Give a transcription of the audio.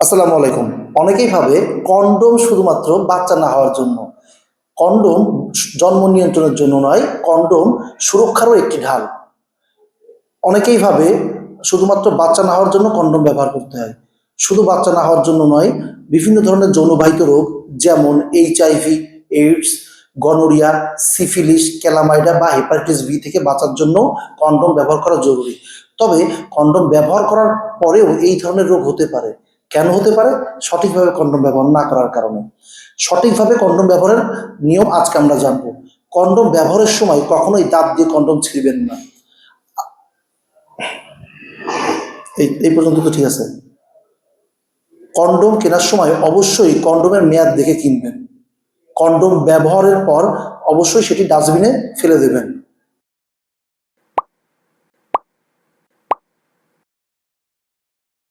আসসালামু আলাইকুম। অনেকেই ভাবে কন্ডোম শুধুমাত্র বাচ্চা না হওয়ার জন্য। কন্ডোম জন্ম নিয়ন্ত্রণের জন্য নয়, কন্ডোম সুরক্ষারও একটি ঢাল। অনেকেই ভাবে শুধুমাত্র বাচ্চা না হওয়ার জন্য কন্ডোম ব্যবহার করতে হয়। শুধু বাচ্চা না হওয়ার জন্য নয়, বিভিন্ন ধরনের যৌনবাহিত রোগ যেমন HIV AIDS gonorrhoea syphilis chlamydia বা হেপাটাইটিস বি থেকে বাঁচার জন্য কন্ডোম ব্যবহার করা জরুরি। তবে কন্ডোম ব্যবহার করার পরেও এই ধরনের রোগ হতে পারে। কেন হতে পারে? সঠিকভাবে কন্ডোম ব্যবহার না করার কারণে। সঠিকভাবে কন্ডোম ব্যবহারের নিয়ম আজকে আমরা জানব। কন্ডোম ব্যবহারের সময় কখনোই দাঁত দিয়ে কন্ডোম ছিঁড়বেন না। এই এই পর্যন্ত তো ঠিক আছে। কন্ডোম কেনার সময় অবশ্যই কন্ডোমের মেয়াদ দেখে কিনবেন। কন্ডোম ব্যবহারের পর অবশ্যই সেটি ডাস্টবিনে ফেলে দেবেন।